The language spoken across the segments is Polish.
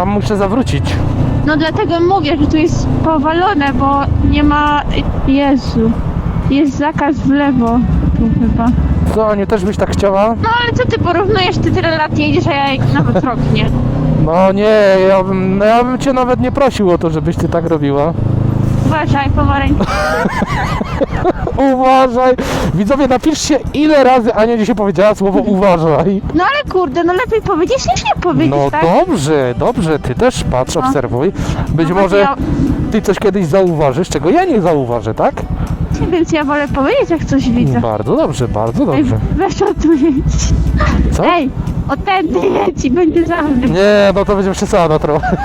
Tam muszę zawrócić. No dlatego mówię, że tu jest powalone, bo nie ma... Jezu. Jest zakaz w lewo. Tu chyba. Co, Aniu, też byś tak chciała? No ale co ty porównujesz? Ty tyle lat jedziesz, a ja nawet rok nie. No nie, ja bym, no ja bym cię nawet nie prosił o to, żebyś ty tak robiła. Uważaj, pomarańcz. Uważaj! Widzowie, napiszcie ile razy Ania dzisiaj powiedziała słowo uważaj. No ale kurde, no lepiej powiedzieć niż nie powiedzieć, No tak? dobrze, dobrze, ty też patrz, No. obserwuj. Być No może właśnie ty coś kiedyś zauważysz, czego ja nie zauważę, tak? Ja, więc ja wolę powiedzieć, jak coś widzę. Bardzo dobrze, bardzo Ej, dobrze. weź o tu jedź. Co? Ej, o tędy jedź i będzie za mną. Nie, no to będzie przesada trochę.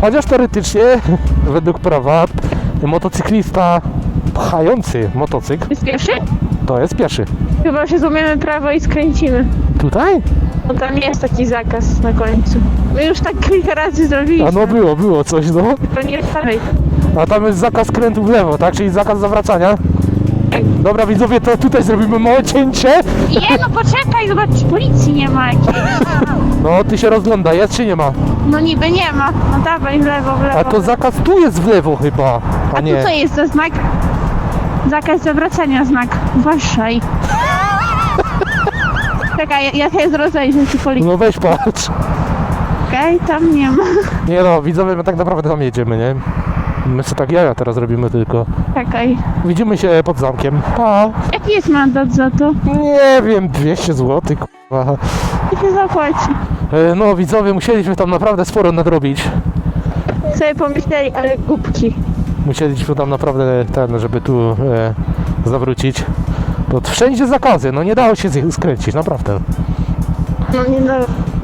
Chociaż teoretycznie, według prawa, motocyklista pchający motocykl Jest pierwszy? to jest pieszy. Chyba się złamiemy prawo i skręcimy. Tutaj? No tam jest taki zakaz na końcu. My już tak kilka razy zrobiliśmy. A no było, było coś, no. To nie starej. A tam jest zakaz skrętu w lewo, tak? Czyli zakaz zawracania. Dobra widzowie, to tutaj zrobimy małe cięcie. Nie no poczekaj, zobacz, policji nie ma jakiejś. No, ty się rozgląda, jest czy nie ma? No niby nie ma. No dawaj w lewo, w lewo. A to zakaz tu jest w lewo chyba, a A tu nie. co jest za znak? Zakaz zawracania znak. Uważaj. Czekaj, ja, ja się rozejrzę, czy policja. No weź patrz. Okej, tam nie ma. Nie no, widzowie, my tak naprawdę tam jedziemy, nie? My sobie tak jaja teraz robimy tylko. Czekaj. Widzimy się pod zamkiem. Pa. Jaki jest mandat za to? Nie wiem, 200 zł, kurwa. I się zapłaci. E, No widzowie, musieliśmy tam naprawdę sporo nadrobić. Sobie pomyśleli, ale głupki. Musieliśmy tam naprawdę ten, żeby tu e, zawrócić. Bo wszędzie zakazy, no nie dało się z skręcić, naprawdę. No nie no.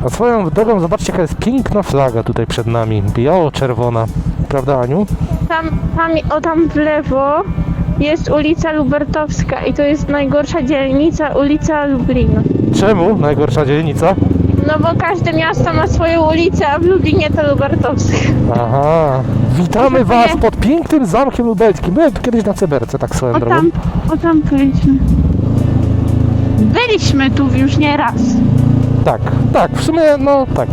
A swoją drogą, zobaczcie jaka jest piękna flaga tutaj przed nami, biało-czerwona. Prawda Aniu? Tam, tam, o tam w lewo jest ulica Lubertowska i to jest najgorsza dzielnica, ulica Lublina. Czemu najgorsza dzielnica? No bo każde miasto ma swoją ulicę, a w Lublinie to Lubertowska. Aha. Witamy Was pod pięknym zamkiem lubelskim. Byłem tu kiedyś na Ceberce, tak swoją O drogą. tam, o tam byliśmy. Byliśmy tu już nie raz. Tak, tak, w sumie no tak.